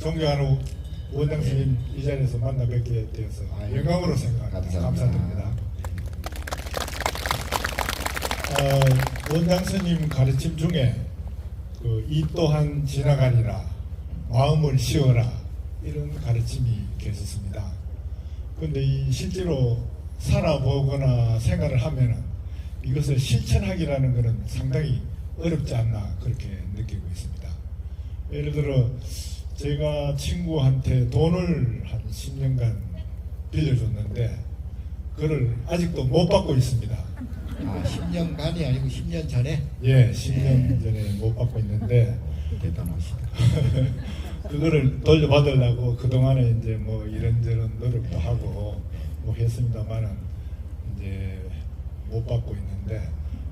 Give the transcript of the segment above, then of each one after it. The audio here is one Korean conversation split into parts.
존경하는 원장 스님 이 자리에서 만나 뵙게 되어서 아유, 영광으로 생각합니다. 감사합니다. 감사드립니다. 어, 원장 스님 가르침 중에 그 이 또한 지나가리라 마음을 씌워라 이런 가르침이 계셨습니다. 근데 이 실제로 살아보거나 생활을 하면은 이것을 실천하기라는 것은 상당히 어렵지 않나 그렇게 느끼고 있습니다. 예를 들어 제가 친구한테 돈을 한 10년간 빌려줬는데 그를 아직도 못 받고 있습니다. 아, 10년간이 아니고 10년 전에 예, 10년 전에 못 받고 있는데 대단하시다. 그거를 돌려받으려고 그동안에 이제 뭐 이런저런 노력도 하고 뭐 했습니다만은 이제 못 받고 있는데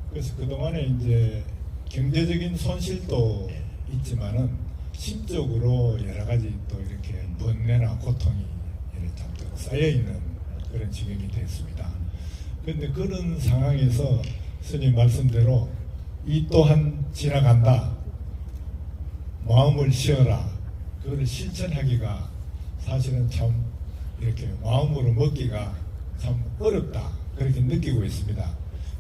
그래서 그동안에 이제 경제적인 손실도 있지만은 심적으로 여러 가지 또 이렇게 번뇌나 고통이 잔뜩 쌓여 있는 그런 지경이 됐습니다. 그런데 그런 상황에서 스님 말씀대로 이 또한 지나간다. 마음을 쉬어라. 그거를 실천하기가 사실은 참 이렇게 마음으로 먹기가 참 어렵다. 그렇게 느끼고 있습니다.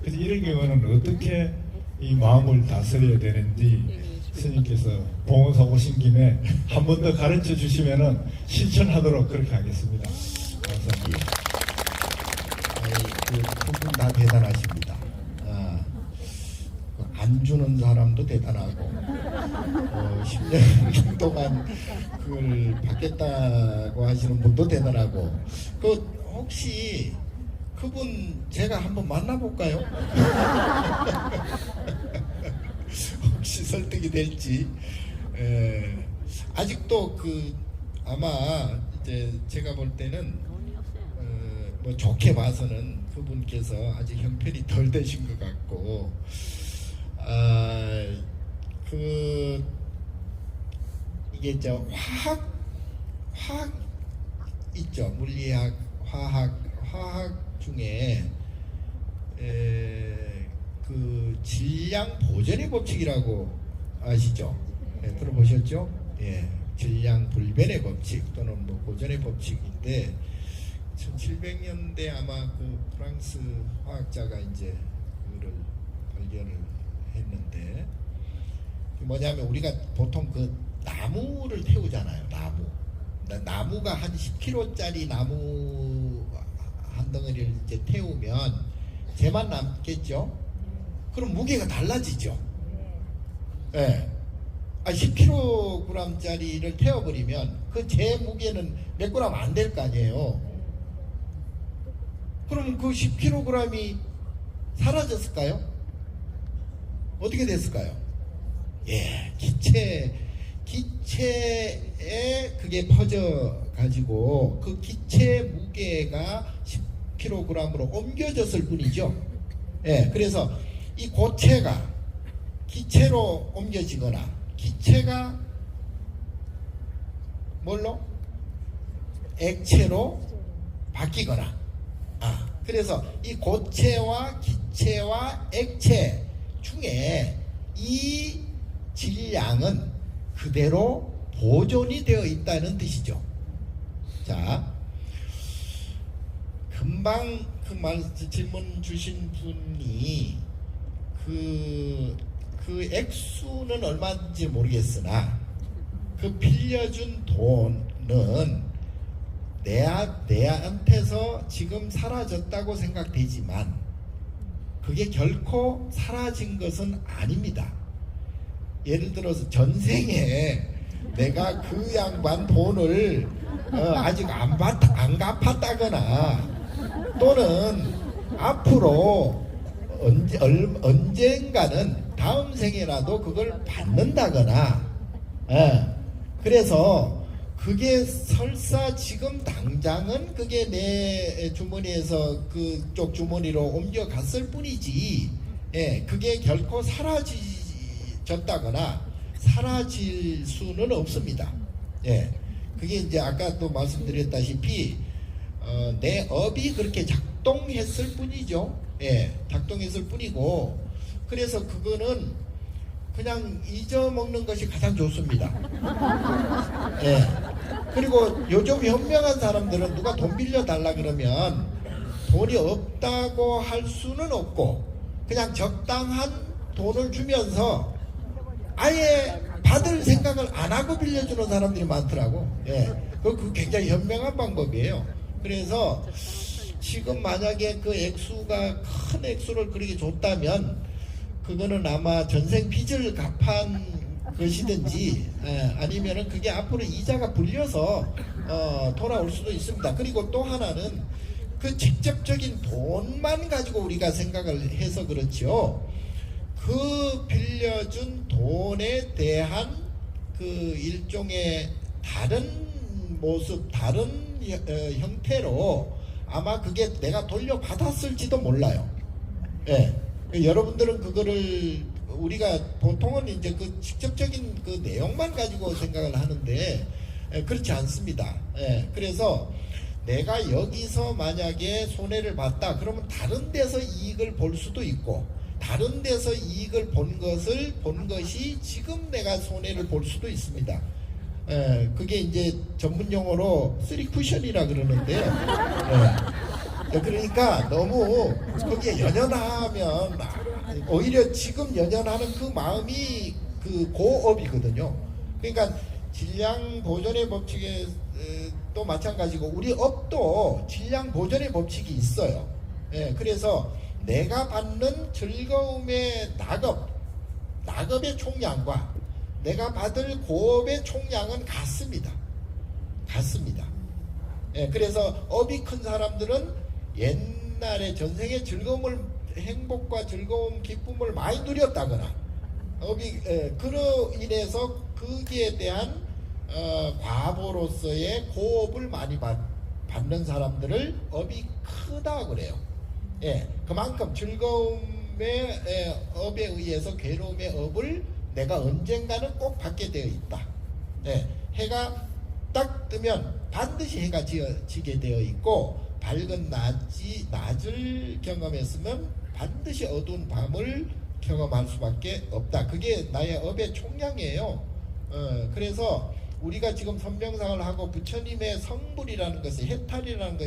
그래서 이런 경우는 어떻게 이 마음을 다스려야 되는지 스님께서 봉원사 오신 김에 한 번 더 가르쳐 주시면은 실천하도록 그렇게 하겠습니다. 감사합니다. 그두분 다 대단하십니다. 아, 안 주는 사람도 대단하고 어, 10년 동안 그걸 받겠다고 하시는 분도 대단하고 그 혹시 그분 제가 한번 만나볼까요? 혹시 설득이 될지. 에, 아직도 그 아마 이제 제가 볼 때는 어, 뭐 좋게 봐서는 그분께서 아직 형편이 덜 되신 것 같고 아 그 이게 저 화학 화학 있죠. 물리학 화학 화학 중에 에, 그 질량 보존의 법칙이라고 아시죠? 예, 들어보셨죠? 예, 질량 불변의 법칙 또는 뭐 보존의 법칙인데 1700년대 아마 그 프랑스 화학자가 이제 그거를 발견을 했는데 그 뭐냐면 우리가 보통 그 나무를 태우잖아요. 나무. 나- 나무가 한 10kg짜리 나무 한 덩어리를 이제 태우면 재만 남겠죠. 그럼 무게가 달라지죠. 예. 아, 10kg짜리를 태워버리면 그 제 무게는 몇 그램 안 될 거 아니에요. 그럼 그 10kg이 사라졌을까요? 어떻게 됐을까요? 예, 기체, 기체에 그게 퍼져 가지고 그 기체 무게가 10kg으로 옮겨졌을 뿐이죠. 예, 그래서 이 고체가 기체로 옮겨지거나 기체가 뭘로? 액체로 바뀌거나 아, 그래서 이 고체와 기체와 액체 중에 이 질량은 그대로 보존이 되어 있다는 뜻이죠. 자, 금방 그 말, 질문 주신 분이 그, 그 액수는 얼마인지 모르겠으나 그 빌려준 돈은 내, 내한테서 지금 사라졌다고 생각되지만 그게 결코 사라진 것은 아닙니다. 예를 들어서 전생에 내가 그 양반 돈을 어, 아직 안, 받, 안 갚았다거나 또는 앞으로 언제, 얼, 언젠가는 다음 생에라도 그걸 받는다거나 예. 그래서 그게 설사 지금 당장은 그게 내 주머니에서 그쪽 주머니로 옮겨갔을 뿐이지 예, 그게 결코 사라졌다거나 사라질 수는 없습니다. 예, 그게 이제 아까 또 말씀드렸다시피 어, 내 업이 그렇게 작동했을 뿐이죠. 예, 작동했을 뿐이고 그래서 그거는 그냥 잊어먹는 것이 가장 좋습니다. 예. 그리고 요즘 현명한 사람들은 누가 돈 빌려 달라 그러면 돈이 없다고 할 수는 없고 그냥 적당한 돈을 주면서 아예 받을 생각을 안 하고 빌려주는 사람들이 많더라고. 예. 그, 그 굉장히 현명한 방법이에요. 그래서 지금 만약에 그 액수가 큰 액수를 그렇게 줬다면 그거는 아마 전생 빚을 갚은 것이든지 예, 아니면은 그게 앞으로 이자가 불려서 어, 돌아올 수도 있습니다. 그리고 또 하나는 그 직접적인 돈만 가지고 우리가 생각을 해서 그렇죠. 그 빌려준 돈에 대한 그 일종의 다른 모습, 다른 혀- 어, 형태로 아마 그게 내가 돌려받았을지도 몰라요. 예. 그 여러분들은 그거를 우리가 보통은 이제 그 직접적인 그 내용만 가지고 생각을 하는데 예, 그렇지 않습니다. 예. 그래서 내가 여기서 만약에 손해를 봤다 그러면 다른 데서 이익을 볼 수도 있고 다른 데서 이익을 본 것을 본 것이 지금 내가 손해를 볼 수도 있습니다. 예, 그게 이제 전문 용어로 쓰리 쿠션이라 그러는데요. 예. 그러니까 너무 거기에 연연하면 오히려 지금 연연하는 그 마음이 그 고업이거든요. 그러니까 질량 보존의 법칙에 에, 또 마찬가지고 우리 업도 질량 보존의 법칙이 있어요. 예, 그래서 내가 받는 즐거움의 낙업, 낙업의 총량과 내가 받을 고업의 총량은 같습니다. 같습니다. 예, 그래서 업이 큰 사람들은 옛날에 전생의 즐거움을 행복과 즐거움, 기쁨을 많이 누렸다거나 업이 예, 그로 인해서 거기에 대한 어, 과보로서의 고업을 많이 받, 받는 사람들을 업이 크다 그래요. 예, 그만큼 즐거움의 예, 업에 의해서 괴로움의 업을 내가 언젠가는 꼭 받게 되어 있다. 예, 해가 딱 뜨면 반드시 해가 지어, 지게 되어 있고 밝은 낮이, 낮을 경험했으면 반드시 어두운 밤을 경험할 수밖에 없다. 그게 나의 업의 총량이에요. 어, 그래서 우리가 지금 선명상을 하고 부처님의 성불이라는 것은 해탈이라는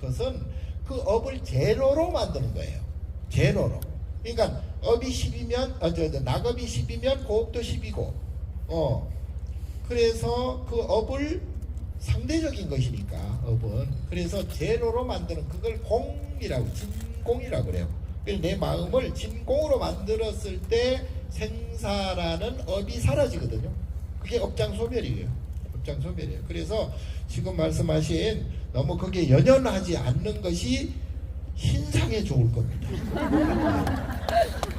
것은 그 업을 제로로 만드는 거예요. 제로로. 그러니까 업이 10이면 어, 저, 저, 낙업이 10이면 고업도 10이고 어 그래서 그 업을 상대적인 것이니까 업은 그래서 제로로 만드는 그걸 공이라고 진공이라고 그래요. 내 마음을 진공으로 만들었을 때 생사라는 업이 사라지거든요. 그게 업장 소멸이에요. 업장 소멸이에요. 그래서 지금 말씀하신 너무 거기에 연연하지 않는 것이 신상에 좋을 겁니다.